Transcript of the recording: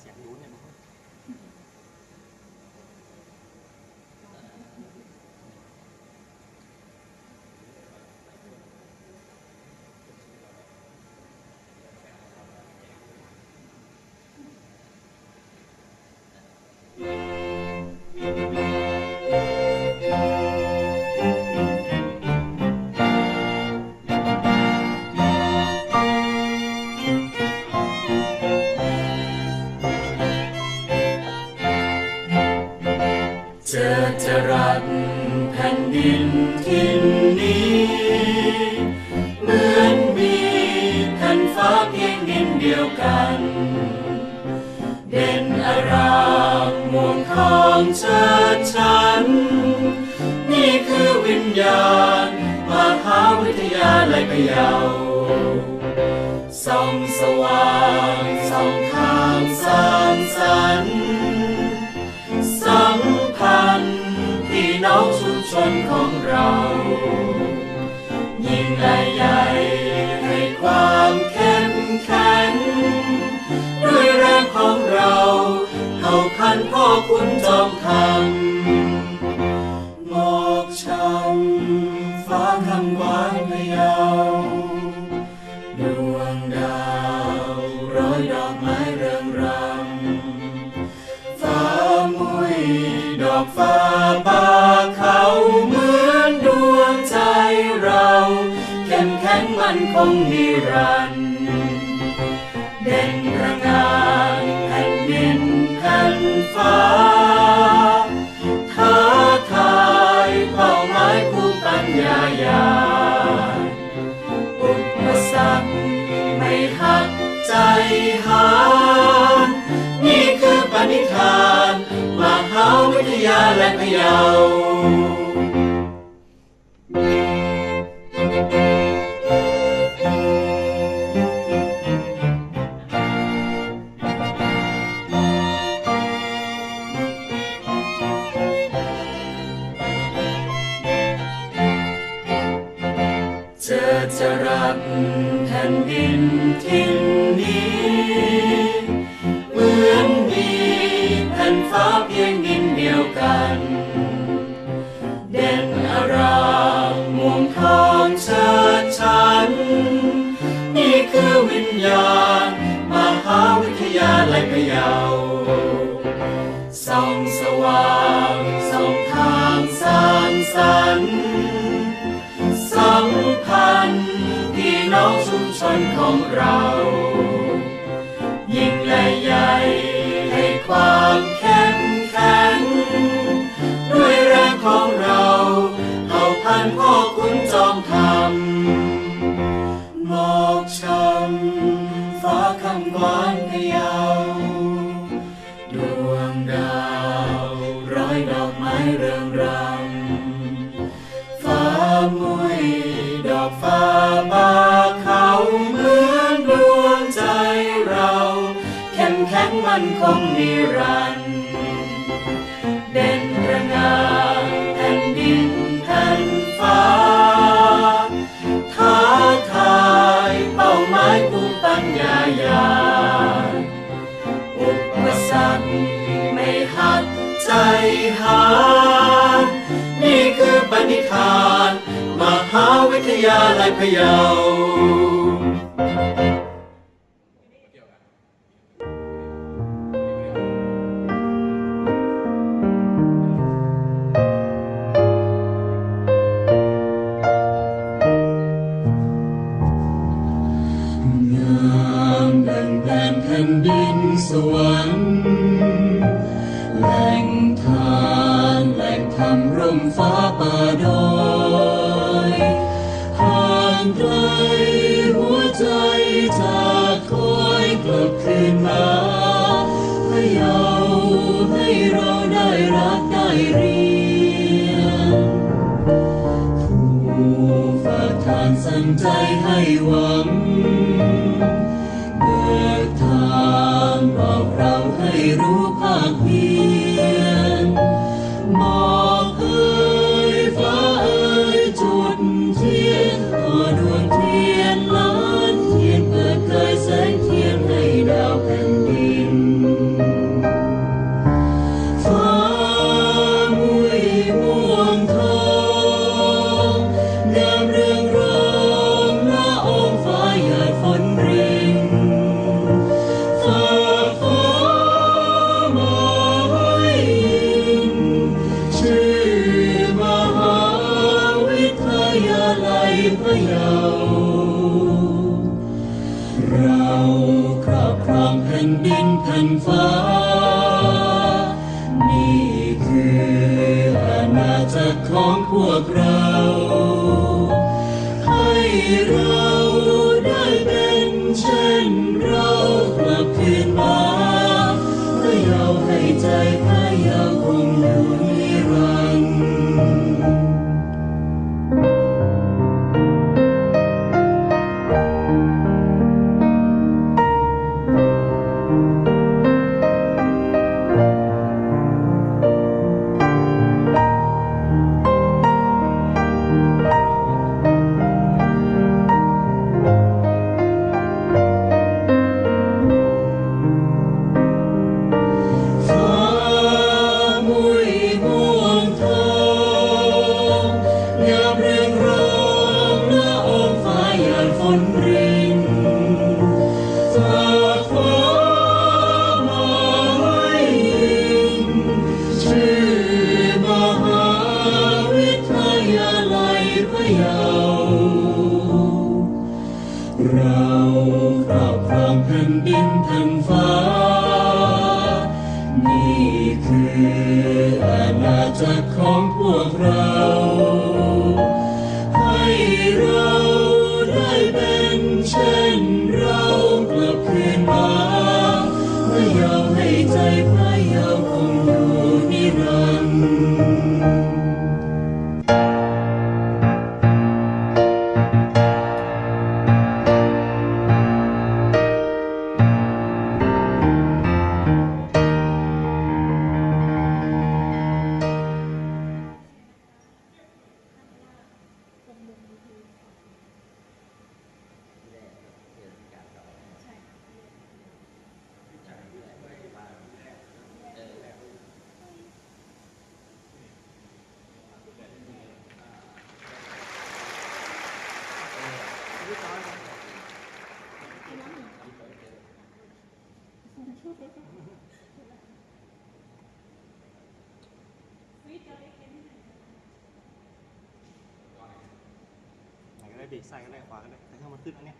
เสียงรู้เนี่ย ดินทินนี้ เหมือนมีแผ่นฟ้าเพียงดินเดียวกัน เด่นอารามม่วงทองเชิดชัน นี่คือวิญญาณมหาวิทยาลัยพะเยาส่องสว่าง ใหญ่ให้ความเข้มแข็ง ด้วยแรงของเราเผ่าพันพ่อคุณจอมคำหมอกช้ำฟ้าคำหวานพะเยาวดวงดาวร้อยดอกไม้เรืองรำฟ้ามุยดอกฟ้าป่าเมันคงนิรันดร์เด่นระงานแผ่นดินแผ่นฟ้าท้าทายเป้าหมายผู้ปัญญาญาอุปสรรคไม่หักใจหานนี่คือปณิธาน มหาวิทยาลัยพะเยา จะรับแผ่นดินทินนี้ เหมือนมีแผ่นฟ้าเพีย ชนของเรา ยิ่งและใหญ่ให้ความเข้มแข็ง ด้วยแรงของเราเผ่าพันธุ์พ่อคุณจอมทำหมอกช้ำฟ้าคำหวานพะเย เข้มแข็งมันคงนิรันดร์เด่นระงานแผ่นดินแผ่นฟ้าท้าทายเป้าหมายผู้ปัญญาญาณอุปสรรคไม่หักใจหานนี่คือปณิธาน มหาวิทยาลัยพะเยา มฟ้าป่าดอยห่างไกลหัวใจจากคอยกลับคืนมาพะเยาให้เราได้รักได้เรียนผู้ฝากทานสั่งใจให้วัง แผ่นฟ้า นี่คืออาณาจักรของพวกเรา ให้เรา ผ่นดินแผ่นฟ้า นี่คืออาณาจักรของพวกเรา ให้เราได้เป็นเช่นเรากลับคืนมา ไหนก็ได้เบรกซ้ายก็ได้ขวาก็ได้แต่ถ้ามันขึ้นอันเนี้ย